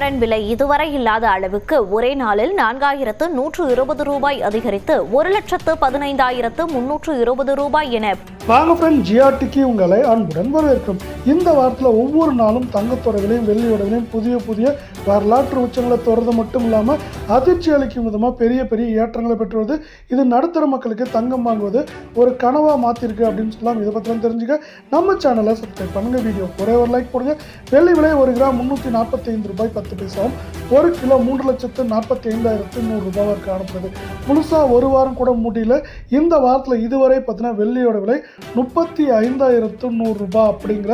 விலை இதுவரை இல்லாத அளவுக்கு ஒரே நாளில் நான்காயிரத்து நூற்று இருபது ரூபாய் அதிகரித்து ஒரு லட்சத்து பதினைந்தாயிரத்து முன்னூற்று இருபது ரூபாய் என வாங்க ஃப்ரெண்ட் ஜிஆர்டிக்கு உங்களை அன்புடன் வரவேற்கும். இந்த வாரத்தில் ஒவ்வொரு நாளும் தங்கத்தோட விலையும் வெள்ளியோட விலையும் புதிய புதிய வரலாற்று உச்சங்களை தொடர்றது மட்டும் இல்லாமல் அதிர்ச்சி அளிக்கும் விதமாக பெரிய பெரிய ஏற்றங்களை பெற்று வருது இது நடுத்தர மக்களுக்கு தங்கம் வாங்குவது ஒரு கனவாக மாற்றிருக்கு அப்படின்னு சொல்லலாம். இதை பற்றிலாம் தெரிஞ்சுக்க நம்ம சேனலை சப்ஸ்கிரைப் பண்ணுங்கள் வீடியோ ஒரே ஒரு லைக் போடுங்க. வெள்ளி விலை ஒரு கிராம் முந்நூற்றி நாற்பத்தி ஐந்து ரூபாய் பத்து பைசாவும் ஒரு கிலோ மூன்று லட்சத்து நாற்பத்தி ஐந்தாயிரத்து நூறு காணப்படுது. முழுசாக ஒரு வாரம் கூட முடியல இந்த வாரத்தில் இதுவரை பார்த்தீங்கன்னா வெள்ளியோட விலை முப்பத்தி ஐந்தாயிரத்து நூறு ரூபாய் அப்படிங்கிற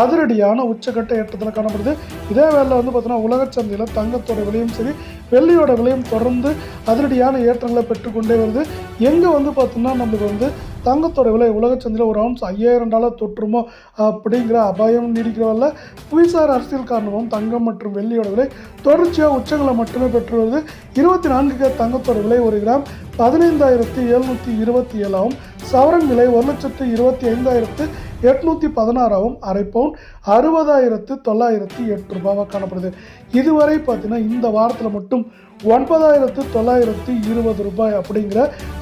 அதிரடியான உச்சக்கட்ட ஏற்றத்தில் காணப்படுது. இதே வேலை வந்து பார்த்தீங்கன்னா உலக சந்தையில் தங்கத்தோட விலையும் சரி வெள்ளியோட விலையும் தொடர்ந்து அதிரடியான ஏற்றங்களை பெற்றுக்கொண்டே வருது. எங்கே வந்து பார்த்தீங்கன்னா நம்மளுக்கு வந்து தங்கத்தோட விலை உலக சந்தையில் ஒரு அவுன்ஸ் ஐயாயிரம் டாலர் தொற்றுமோ அப்படிங்கிற அபாயம் நீடிக்கிறவல்ல. புவிசார் அரசியல் காரணமும் தங்கம் மற்றும் வெள்ளியோட விலை தொடர்ச்சியாக உச்சங்களை மட்டுமே பெற்று வருது. இருபத்தி நான்கு தங்கத்தோட விலை ஒரு கிராம் பதினைந்தாயிரத்தி எழுநூற்றி இருபத்தி ஏழாவும் சவரன் விலை ஒரு லட்சத்து இருபத்தி ஐந்தாயிரத்து எட்நூற்றி பதினாறாவும் அரை பவுன் அறுபதாயிரத்து தொள்ளாயிரத்தி எட்டு ரூபாவாக காணப்படுது. இதுவரை பார்த்தீங்கன்னா இந்த வாரத்தில் மட்டும் ஒன்பதாயிரத்து தொள்ளாயிரத்து இருபது ரூபாய் அப்படிங்கிற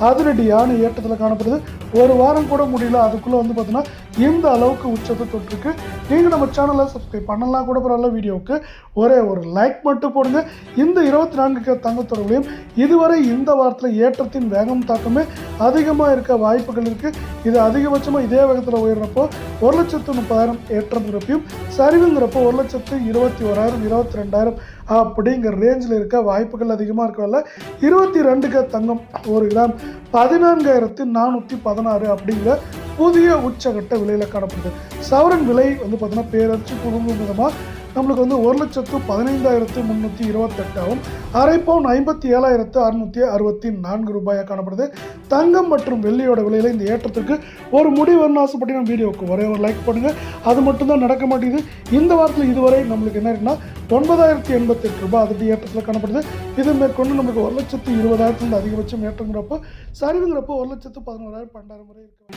அதிரடியான ஏற்றத்தில் காணப்படுது. ஒரு வாரம் கூட முடியல. அதுக்குள்ளே வந்து பார்த்தீங்கன்னா இந்த அளவுக்கு உச்சத்தை தொட்டிருக்கு. நீங்கள் நம்ம சேனலை சப்ஸ்கிரைப் பண்ணலாம் கூட பரவாயில்ல வீடியோவுக்கு ஒரே ஒரு லைக் மட்டும் போடுங்க. இந்த இருபத்தி நான்கு தங்கத்தோட விலையும் இதுவரை இந்த வாரத்தில் ஏற்றத்தின் வேகம் தாக்கமே அதிகமாக இருக்க வாய்ப்புகள் இருக்குது இது அதிகபட்சமாக இதே வேகத்தில் உயர்றப்போ ஒரு லட்சத்து முப்பதாயிரம் ஏற்றம்ங்கிறப்பையும் சரிவுங்கிறப்போ ஒரு லட்சத்து இருபத்தி ஓராயிரம் இருபத்தி ரெண்டாயிரம் அப்படிங்கிற ரேஞ்சில் இருக்க வாய்ப்புகள் அதிகமாக இருக்கவில்ல இருபத்தி ரெண்டுக்கு தங்கம் ஒரு கிராம் பதினான்காயிரத்து நானூற்றி பதினாறு அப்படிங்கிற புதிய உச்சகட்ட விலையில் காணப்படுது. சவரன் விலை வந்து பார்த்தீங்கன்னா பேரச்சு குடும்பம் விதமாக நம்மளுக்கு வந்து ஒரு லட்சத்து பதினைந்தாயிரத்து முந்நூற்றி இருபத்தெட்டாவும் அரை பவுன் ஐம்பத்தி ஏழாயிரத்து அறுநூற்றி அறுபத்தி நான்கு ரூபாயாக காணப்படுது. தங்கம் மற்றும் வெள்ளியோட விலையில் இந்த ஏற்றத்துக்கு ஒரு முடிவு வரணும் ஆசைப்பட்டு நம்ம வீடியோவுக்கு ஒரே ஒரு லைக் பண்ணுங்கள் அது மட்டும்தான் நடக்க மாட்டேங்குது. இந்த வாரத்தில் இதுவரை நம்மளுக்கு என்ன இருக்குன்னா ஒன்பதாயிரத்தி எண்பத்தெட்டு ரூபாய் அதிர்ச்சி ஏற்றத்தில் காணப்படுது. இது மேற்கொண்டு நம்மளுக்கு ஒரு லட்சத்து இருபதாயிரத்துலேருந்து அதிகபட்சம் ஏற்றங்கிறப்போ சரிவுங்கிறப்போ ஒரு லட்சத்து பதினோராயிரம் பன்னெண்டாயிரம் வரை இருக்கு